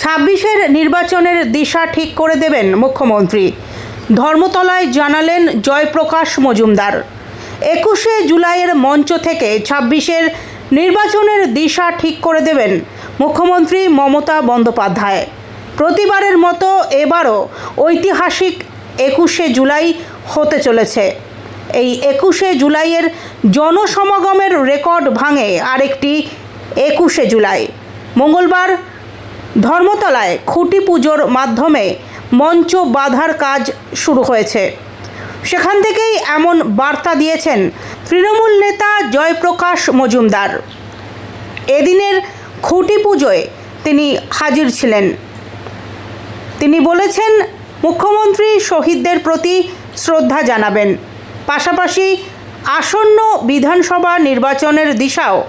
ছাব্বিশের নির্বাচনের দিশা ঠিক করে দেবেন মুখ্যমন্ত্রী। ধর্মতলায় জানালেন জয়প্রকাশ মজুমদার। একুশে জুলাইয়ের মঞ্চ থেকে ছাব্বিশের নির্বাচনের দিশা ঠিক করে দেবেন মুখ্যমন্ত্রী মমতা বন্দ্যোপাধ্যায়। প্রতিবারের মতো এবারও ঐতিহাসিক একুশে জুলাই হতে চলেছে। এই একুশে জুলাইয়ের জনসমাগমের রেকর্ড ভাঙে আরেকটি একুশে জুলাই। মঙ্গলবার ধর্মতলায় খুঁটি পুজোর মাধ্যমে মঞ্চ বাঁধার কাজ শুরু হয়েছে। সেখান থেকেই এমন বার্তা দিয়েছেন তৃণমূল নেতা জয়প্রকাশ মজুমদার। এদিনের খুঁটি পুজোয় তিনি হাজির ছিলেন। তিনি বলেছেন, মুখ্যমন্ত্রী শহীদদের প্রতি শ্রদ্ধা জানাবেন। পাশাপাশি আসন্ন বিধানসভা নির্বাচনের দিশাও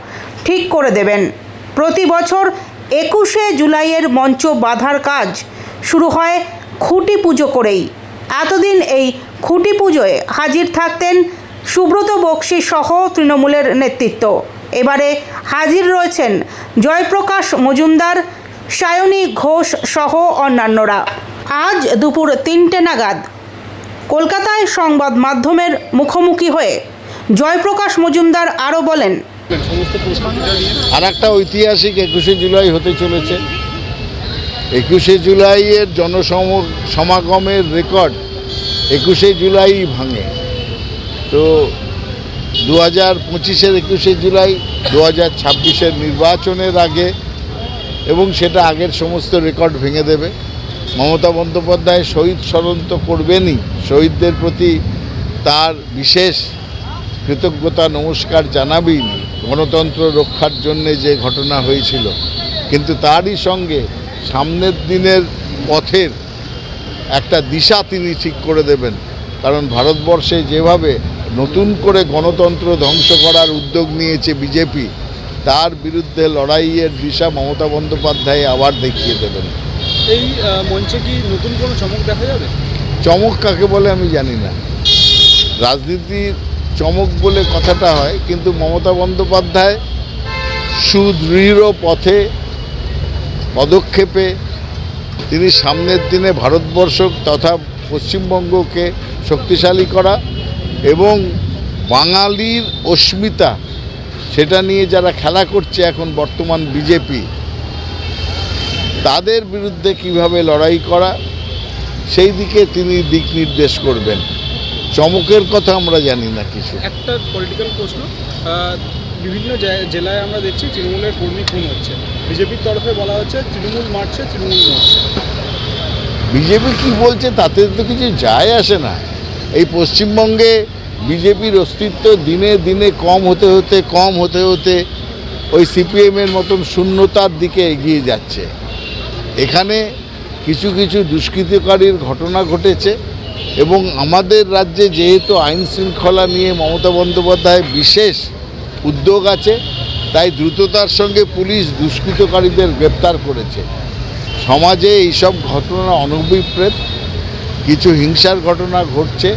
ঠিক করে দেবেন। প্রতি বছর একুশে জুলাইয়ের মঞ্চ বাঁধার কাজ শুরু হয় খুঁটি পুজো করেই। এতদিন এই খুঁটি পুজোয় হাজির থাকতেন সুব্রত বক্সি সহ তৃণমূলের নেতৃত্ব। এবারে হাজির রয়েছেন জয়প্রকাশ মজুমদার, সায়নী ঘোষ সহ অন্যান্যরা। আজ দুপুর তিনটে নাগাদ কলকাতায় সংবাদ মাধ্যমের মুখোমুখি হয়ে জয়প্রকাশ মজুমদার আরও বলেন আর একটা ঐতিহাসিক একুশে জুলাই হতে চলেছে। একুশে জুলাইয়ের জনসম সমাগমের রেকর্ড একুশে জুলাই ভাঙে। তো দু হাজার পঁচিশের একুশে জুলাই দু হাজার ছাব্বিশের নির্বাচনের আগে এবং সেটা আগের সমস্ত রেকর্ড ভেঙে দেবে। মমতা বন্দ্যোপাধ্যায় শহীদ স্মরণ তো করবেনই। শহীদদের প্রতি তার বিশেষ কৃতজ্ঞতা নমস্কার জানাবেই গণতন্ত্র রক্ষার জন্যে যে ঘটনা হয়েছিল। কিন্তু তারই সঙ্গে সামনের দিনের পথের একটা দিশা তিনি ঠিক করে দেবেন। কারণ ভারতবর্ষে যেভাবে নতুন করে গণতন্ত্র ধ্বংস করার উদ্যোগ নিয়েছে বিজেপি তার বিরুদ্ধে লড়াইয়ের দিশা মমতা বন্দ্যোপাধ্যায় আবার দেখিয়ে দেবেন। এই মঞ্চে কি নতুন কোনো চমক দেখা যাবে? চমক কাকে বলে আমি জানি না। রাজনীতির চমক বলে কথাটা হয়, কিন্তু মমতা বন্দ্যোপাধ্যায় সুদৃঢ় পথে পদক্ষেপে তিনি সামনের দিনে ভারতবর্ষ তথা পশ্চিমবঙ্গকে শক্তিশালী করা এবং বাঙালির অস্মিতা, সেটা নিয়ে যারা খেলা করছে এখন বর্তমান বিজেপি, তাদের বিরুদ্ধে কীভাবে লড়াই করা, সেই দিকে তিনি দিক নির্দেশ করবেন। চমকের কথা আমরা জানি না কিছু। একটা পলিটিক্যাল প্রশ্ন বিভিন্ন জেলায় আমরা দেখছি তৃণমূলের কর্মী খুন হচ্ছে। বিজেপির তরফে বলা হচ্ছে তৃণমূল মারছে তৃণমূল মারছে। বিজেপি কি বলছে তাতে তো কিছু যায় আসে না। এই পশ্চিমবঙ্গে বিজেপির অস্তিত্ব দিনে দিনে কম হতে হতে কম হতে হতে ওই সিপিএমের মতন শূন্যতার দিকে এগিয়ে যাচ্ছে। এখানে কিছু কিছু দুষ্কৃতিকারীর ঘটনা ঘটেছে। এবং আমাদের রাজ্যে যেহেতু আইন শৃঙ্খলা নিয়ে মমতা বন্দ্যোপাধ্যায় বিশেষ উদ্যোগ আছে, তাই দ্রুততার সঙ্গে পুলিশ দুষ্কৃতকারীদের গ্রেপ্তার করেছে। সমাজে এইসব ঘটনা অনভিপ্রেত, কিছু হিংসার ঘটনা ঘটছে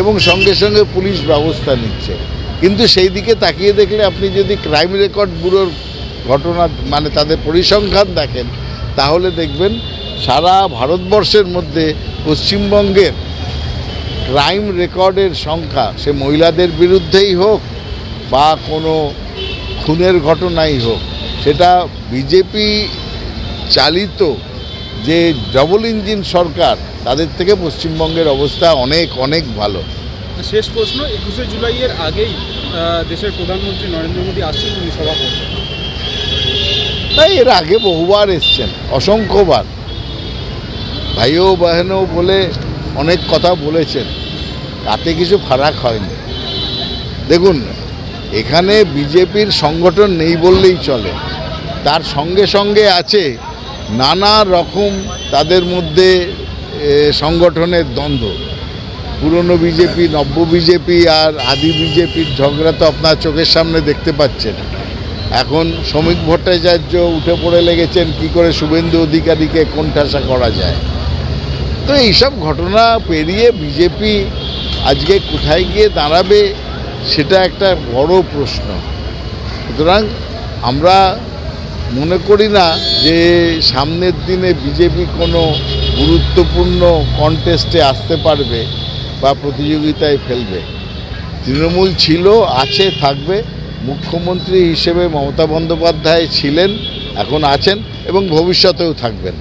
এবং সঙ্গে সঙ্গে পুলিশ ব্যবস্থা নিচ্ছে। কিন্তু সেই দিকে তাকিয়ে দেখলে আপনি যদি ক্রাইম রেকর্ড ব্যুরোর ঘটনা মানে তাদের পরিসংখ্যান দেখেন, তাহলে দেখবেন সারা ভারতবর্ষের মধ্যে পশ্চিমবঙ্গের ক্রাইম রেকর্ডের সংখ্যা সে মহিলাদের বিরুদ্ধেই হোক বা কোনো খুনের ঘটনাই হোক সেটা বিজেপি চালিত যে ডবল ইঞ্জিন সরকার তাদের থেকে পশ্চিমবঙ্গের অবস্থা অনেক অনেক ভালো। শেষ প্রশ্ন একুশে জুলাইয়ের আগেই দেশের প্রধানমন্ত্রী নরেন্দ্র মোদী আসছেন তিনি সভা করবেন। তাই এর আগে বহুবার এসছেন অসংখ্যবার। ভাইও বাহেনও বলে অনেক কথা বলেছেন, তাতে কিছু ফারাক হয়নি। দেখুন, এখানে বিজেপির সংগঠন নেই বললেই চলে। তার সঙ্গে সঙ্গে আছে নানা রকম তাদের মধ্যে সংগঠনের দ্বন্দ্ব। পুরনো বিজেপি, নব্য বিজেপি আর আদি বিজেপির ঝগড়া তো আপনার চোখের সামনে দেখতে পাচ্ছেন। এখন শ্রমিক ভট্টাচার্য উঠে পড়ে লেগেছেন, কি করে শুভেন্দু অধিকারীকে কোণঠাসা করা যায়? তো এইসব ঘটনা পেরিয়ে বিজেপি আজকে কোথায় গিয়ে দাঁড়াবে সেটা একটা বড় প্রশ্ন। সুতরাং আমরা মনে করি না যে সামনের দিনে বিজেপি কোনো গুরুত্বপূর্ণ কন্টেস্টে আসতে পারবে বা প্রতিযোগিতায় ফেলবে। তৃণমূল ছিল, আছে, থাকবে, মুখ্যমন্ত্রী হিসেবে মমতা বন্দ্যোপাধ্যায় ছিলেন, এখন আছেন এবং ভবিষ্যতেও থাকবেন।